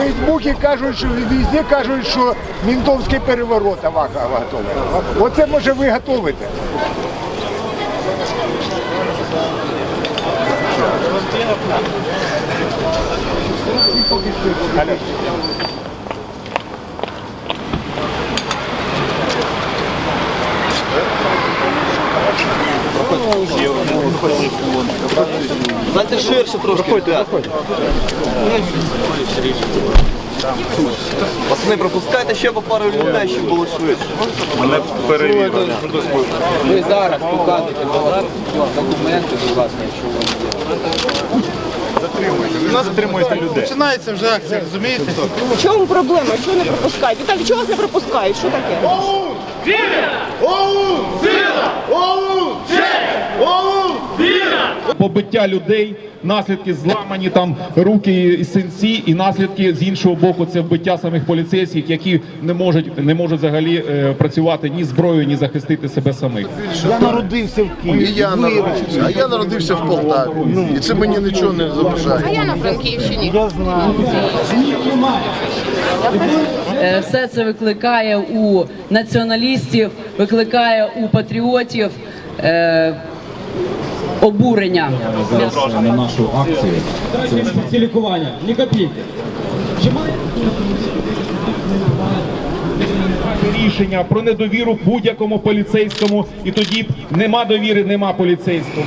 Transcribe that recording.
Фейсбуці кажуть, що везде кажуть, що ментовський переворот готовий. Оце може ви готовите. Дайте ширше трошки. Пацани, пропускайте ще по пару людей, щоб було швидше. Ви зараз показуєте документи, будь ласка, якщо ви Нас стримуєте людей. Починається вже акція, розумієте? В чому проблема? Чого не пропускають? Віталій, чого вас не пропускають? Що таке? Побиття людей, наслідки зламані там руки і синці, і наслідки з іншого боку це вбиття самих поліцейських, які не можуть не можуть взагалі е, працювати ні зброєю, ні захистити себе самих. Я народився в Києві. І я народився, а я народився в Полтаві. І це мені нічого не заважає. А я на Франківщині. Я знаю. Е, Все це викликає у націоналістів, викликає у патріотів обурення. на нашу акцію. Це лікування, ні копійки. Рішення про недовіру будь-якому поліцейському, і тоді нема довіри, нема поліцейського.